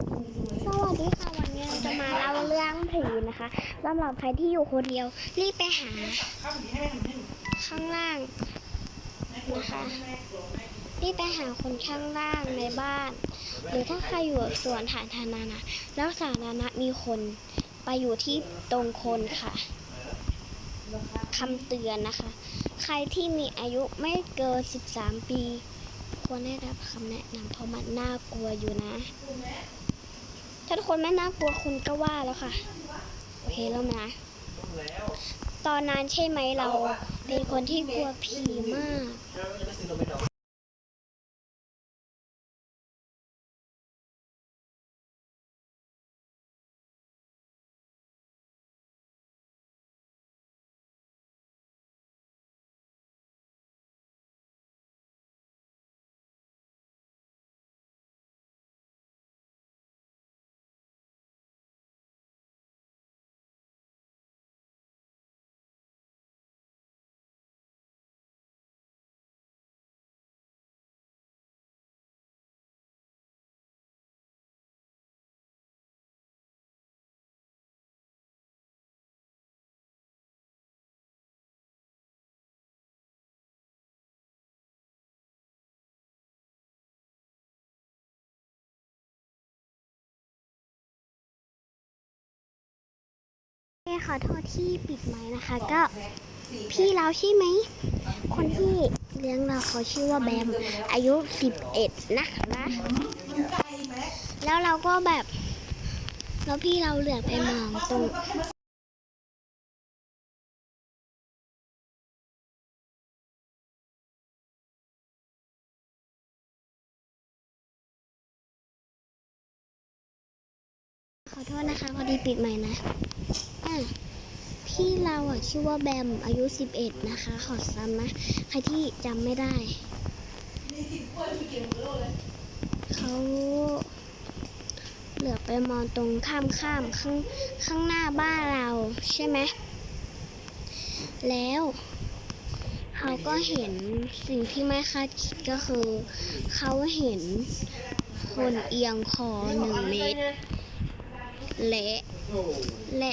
สวัสดีค่ะวันนี้เราจะมาเล่าเรื่องผีนะคะสำหรับใครที่อยู่คนเดียว รีบไปหา ข้างล่างนะคะรีบไปหาคนข้างล่างในบ้าน หรือถ้าใครอยู่สวนสานธารณะแล้วสาธารณะมีคนไปอยู่ที่ตรงคนค่ะคำเตือนนะคะ ใครที่มีอายุไม่เกิน 13 ปี ควรได้รับคำแนะนำเพราะมันน่ากลัวอยู่นะ ถ้าทุกคนไม่น่ากลัวคุณก็ว่าแล้วค่ะ โอเคแล้วนะ ตอนนั้นใช่ไหมเราเป็นคนที่กลัวผีมาก ขอโทษที่ปิดไม้นะคะ ก็พี่เราใช่ไหม คนที่เลี้ยงเราเขาชื่อว่าแบม อายุ 11 นะคะแล้วเราก็แบบ แล้วพี่เราเหลือบไปมองตรงขอโทษนะคะพอดีปิดใหม่นะ พี่เราอะชื่อว่าแบมอายุ 11 นะคะ ขอซ้ำนะ ใครที่จำไม่ได้เขาเหลือไปมองตรงข้ามข้ามข้างข้างหน้าบ้านเราใช่ไหมแล้วเขาก็เห็นสิ่งที่ไม่คาดคิดก็คือ เขาเห็นคนเอียงคอหนึ่งเมตร และและ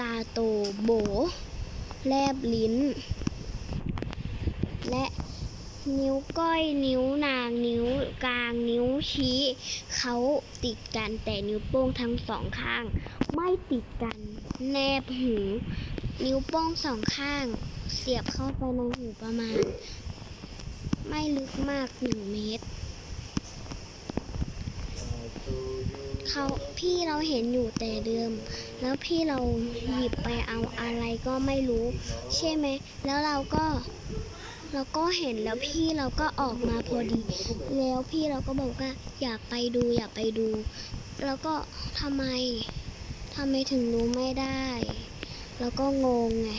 ตาโตโบ แลบลิ้น และนิ้วก้อยนิ้วนางนิ้วกลางนิ้วชี้เขาติดกันแต่นิ้วโป้งทั้งสองข้าง ไม่ติดกัน แนบหู นิ้วโป้งสองข้าง เสียบเข้าไปในหูประมาณ ไม่ลึกมากหนึ่งเมตร เขาพี่เราเห็นอยู่แต่เดิม แล้วพี่เราหยิบไปเอาอะไรก็ไม่รู้ ใช่ไหม แล้วเราก็ เราก็เห็นแล้วพี่เราก็ออกมาพอดี แล้วพี่เราก็บอกว่า อยากไปดูอยากไปดู แล้วก็ทำไมทำไมถึงรู้ไม่ได้ แล้วก็งงไง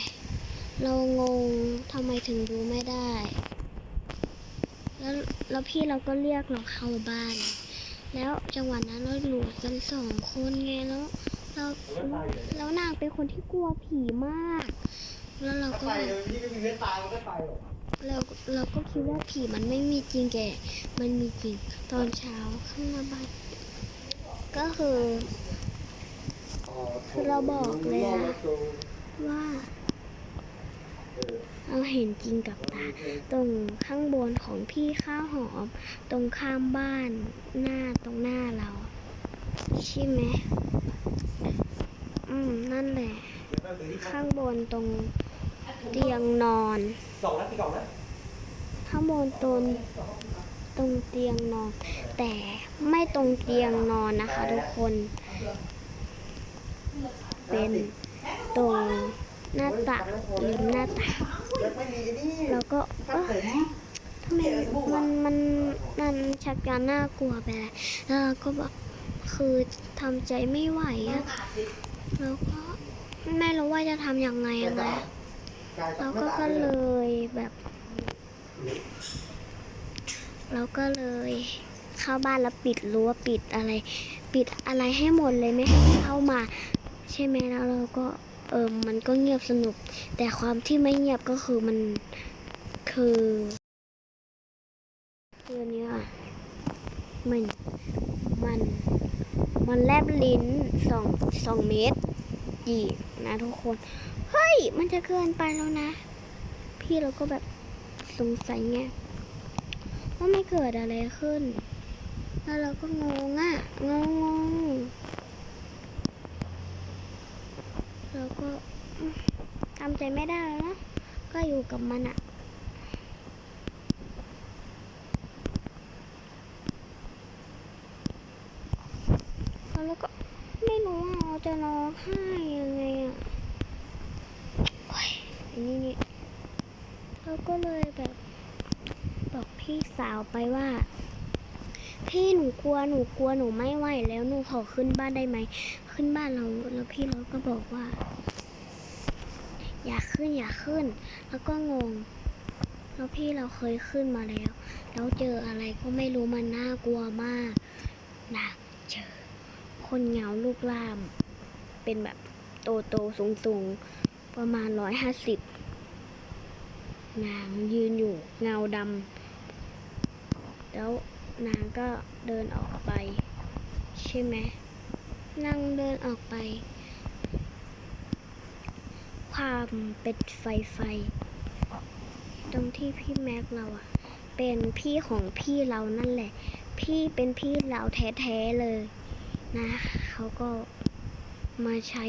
เรางงทำไมถึงรู้ไม่ได้ แล้วแล้วพี่เราก็เรียกเราเข้าบ้าน แล้วจังหวะนั้นเราอยู่กันสองคนไงแล้วเราแล้วนางเป็นคนที่กลัวผีมาก แล้วเราก็ไปเลยพี่ก็มีเนื้อตายมันก็ไปหรอกเราเราก็คิดว่าผีมันไม่มีจริงแก มันมีจริงตอนเช้าข้างหน้าบ้านก็คือคือเราบอกเลยนะว่าเราเห็นจริงกับตาตรงข้างบนของพี่ข้าวหอม ตรงข้ามบ้านหน้าตรงหน้าเรา ใช่ไหมอืม นั่นแหละ ข้างบนตรงเตียงนอนสองนะพี่กล่องนะข้างบนตรงตรงเตียงนอน แต่ไม่ตรงเตียงนอนนะคะ ทุกคน เป็นตรงหน้าตักหรือหน้าตักแล้วไม่มีไอ้นี่แล้วก็ทำไมมันมันมันชักจะน่ากลัวไปแล้วแล้วเราก็แบบ คือทำใจไม่ไหวอะแล้วก็ไม่รู้ว่าจะทำยังไงไงเราก็ก็เลยแบบเราก็เลยเข้าบ้านแล้วปิดรั้วปิดอะไร ปิดอะไรให้หมดเลยไม่ให้เข้ามา ใช่ไหมแล้วเราก็เออมันก็เงียบสนุก แต่ความที่ไม่เงียบก็คือมันคือคือเนี้ยมันมัน มันแลบลิ้นสองสองเมตรอีกนะทุกคน เฮ้ย มันจะเกินไปแล้วนะ พี่เราก็แบบสงสัยไงว่าไม่เกิดอะไรขึ้น แล้วเราก็งงอะงงงงเราก็ทำใจไม่ได้แล้วนะ ก็อยู่กับมันอะแล้วเราก็ไม่รู้ว่าเราจะร้องไห้ยังไงอะโอ๊ยอันนี้นี่เรา ก็เลยแบบบอกพี่สาวไปว่า พี่หนูกลัวหนูกลัวหนูไม่ไหวแล้วหนูขอขึ้นบ้านได้ไหมขึ้นบ้านเราแล้วพี่เราก็บอกว่า อย่าขึ้นอย่าขึ้น แล้วก็งงแล้วพี่เราเคยขึ้นมาแล้ว แล้วเจออะไรก็ไม่รู้มันน่ากลัวมากนะเจอคนเหงาลูกล่าม เป็นแบบโตโตสูงสูงๆประมาณร้อยห้าสิบ นางยืนอยู่เงาดำแล้วนางก็เดินออกไป ใช่ไหมนางเดินออกไป ความเป็นไฟไฟ ตรงที่พี่แม็กเราอะเป็นพี่ของพี่เรานั่นแหละ พี่เป็นพี่เราแท้ๆเลย นะเขาก็ มาใช้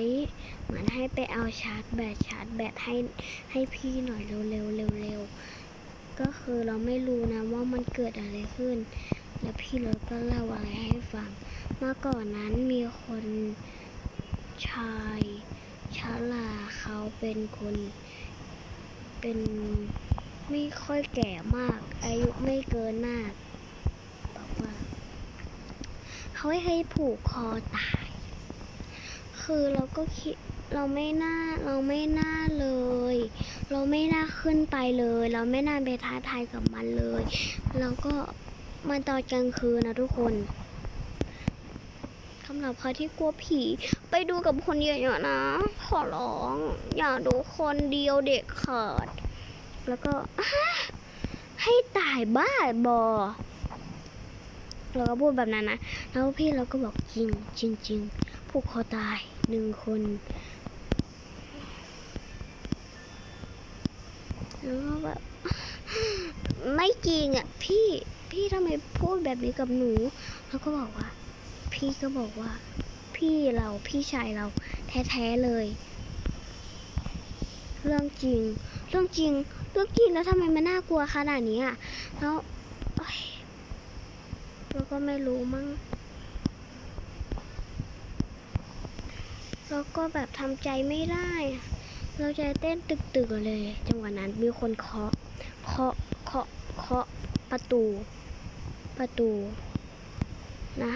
เหมือนให้ไปเอาชาร์จแบตชาร์จแบตให้ให้พี่หน่อยเร็วๆเร็วๆก็คือเราไม่รู้นะว่ามันเกิดอะไรขึ้น แล้วพี่รถก็เล่าอะไรให้ฟัง เมื่อก่อนนั้นมีคนชายชราเขาเป็นคนเป็นไม่ค่อยแก่มาก อายุไม่เกินมากบอกว่า เขาให้ผูกคอตาย คือเราก็คิดเราไม่น่าเราไม่น่าเลย เราไม่น่าขึ้นไปเลย เราไม่น่าไปท้าทายกับมันเลย เราก็มาตอนกลางคืนนะทุกคนสำหรับใครที่กลัวผี ไปดูกับคนเยอะๆนะ ขอร้อง อย่าดูคนเดียวเด็กขาด แล้วก็ให้ตายบ้าบอเราก็พูดแบบนั้นนะ แล้วพี่เราก็บอกจริงจริงจริง ผูกคอตายหนึ่งคนแล้วก็แบบไม่จริงอะ พี่พี่ทำไมพูดแบบนี้กับหนู แล้วก็บอกว่า พี่ก็บอกว่า พี่เราพี่ชายเราแท้ๆเลย เรื่องจริง เรื่องจริง เรื่องจริงแล้วทำไมมันน่ากลัวขนาดนี้อะแล้วเอ้ยเราก็ไม่รู้มั้ง แล้วก็แบบทำใจไม่ได้ เราใจเต้นตึกๆเลย จังหวะนั้นมีคนเคาะ เคาะ เคาะ เคาะ ประตู ประตู นะ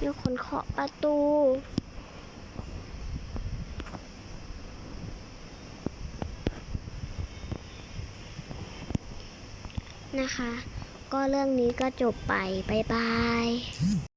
มีคนเคาะประตูนะคะ ก็เรื่องนี้ก็จบไป บ๊ายบาย